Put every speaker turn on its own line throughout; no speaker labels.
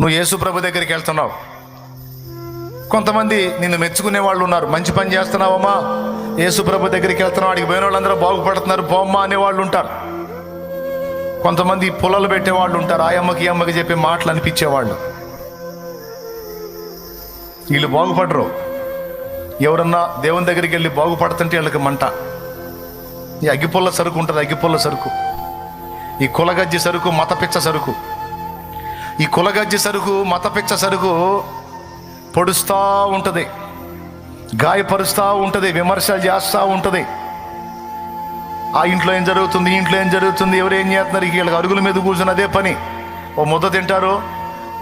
నువ్వు యేసు ప్రభు దగ్గరికి వెళ్తున్నావు. కొంతమంది నిన్ను మెచ్చుకునే వాళ్ళు ఉన్నారు. మంచి పని చేస్తున్నావమ్మా. యేసు ప్రభు దగ్గరికి వెళ్తున్నావు. అడిగి పోయిన వాళ్ళందరూ బాగుపడుతున్నారు. బొమ్మ అనే వాళ్ళు ఉంటారు. కొంతమంది పొలాలు పెట్టే వాళ్ళు ఉంటారు. ఆ అమ్మకి ఈ అమ్మకి చెప్పే మాటలు అనిపించేవాళ్ళు. వీళ్ళు బాగుపడరు. ఎవరన్నా దేవుని దగ్గరికి వెళ్ళి బాగుపడుతుంటే వీళ్ళకి మంట. ఈ అగ్గిపుల్ల సరుకు ఉంటుంది. అగ్గిపుల్ల సరుకు. ఈ కులగజ్జి సరుకు మతపిచ్చ సరుకు. ఈ కులగజ్జి సరుకు మతపిచ్చ సరుకు పొడుస్తూ ఉంటుంది. గాయపరుస్తూ ఉంటుంది విమర్శలు చేస్తూ ఉంటుంది. ఆ ఇంట్లో ఏం జరుగుతుంది ఇంట్లో ఏం జరుగుతుంది ఎవరు ఏం చేస్తున్నారు వీళ్ళకి అరుగుల మీద కూర్చుని అదే పని. ఓ ముద్ద తింటారు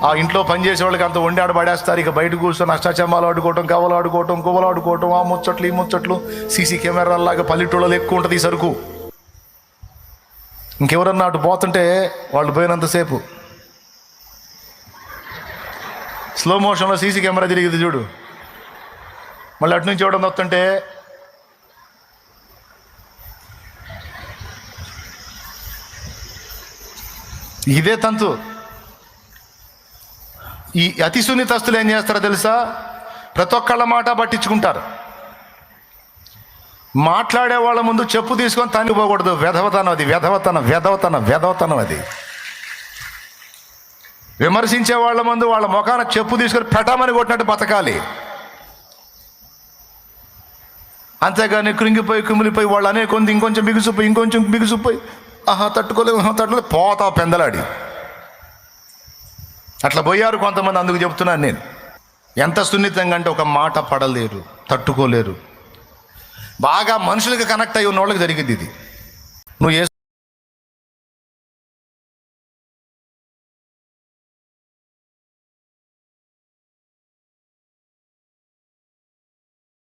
ఆ ఇంట్లో పనిచేసే వాళ్ళకి అంత వండి పడేస్తారు ఇక బయట కూర్చొని అష్టాచమ్మాలు ఆడుకోవటం కవలు ఆడుకోవటం కువలు ఆడుకోవటం ఆ ముచ్చట్లు ఈ ముచ్చట్లు సీసీ కెమెరాల్లాగా పల్లెటూళ్ళలో ఎక్కువ ఉంటుంది ఈ సరుకు. ఇంకెవరన్నా అటు పోతుంటే వాళ్ళు పోయినంతసేపు స్లో మోషన్లో సీసీ కెమెరా తిరిగింది చూడు. మళ్ళీ అటు నుంచి చూడడం వస్తుంటే ఇదే తంతు. ఈ అతి సున్నితస్తులు ఏం చేస్తారో తెలుసా? ప్రతి ఒక్కళ్ళ మాట పట్టించుకుంటారు. మాట్లాడే వాళ్ళ ముందు చెప్పు తీసుకొని తన్ని పోకూడదు వెధవతనం అది వెధవతనం వెధవతనం వెధవతనం అది. విమర్శించే వాళ్ళ ముందు వాళ్ళ ముఖాన చెప్పు తీసుకొని పెట్టమని కొట్టినట్టు బతకాలి. అంతేగాని కృంగిపోయి కుమిలిపోయి వాళ్ళు అనే కొంత ఇంకొంచెం బిగుసిపోయి ఇంకొంచెం బిగుసిపోయి ఆహా తట్టుకోలేదు ఆహా తట్టుకోలేదు పోతా పెందలాడి. అట్లా పోయారు కొంతమంది అందుకు చెప్తున్నాను నేను. ఎంత సున్నితంగా అంటే ఒక మాట పడలేరు తట్టుకోలేరు. బాగా మనుషులకు కనెక్ట్ అయ్యి ఉన్న వాళ్ళకి జరిగింది ఇది. నువ్వు ఏ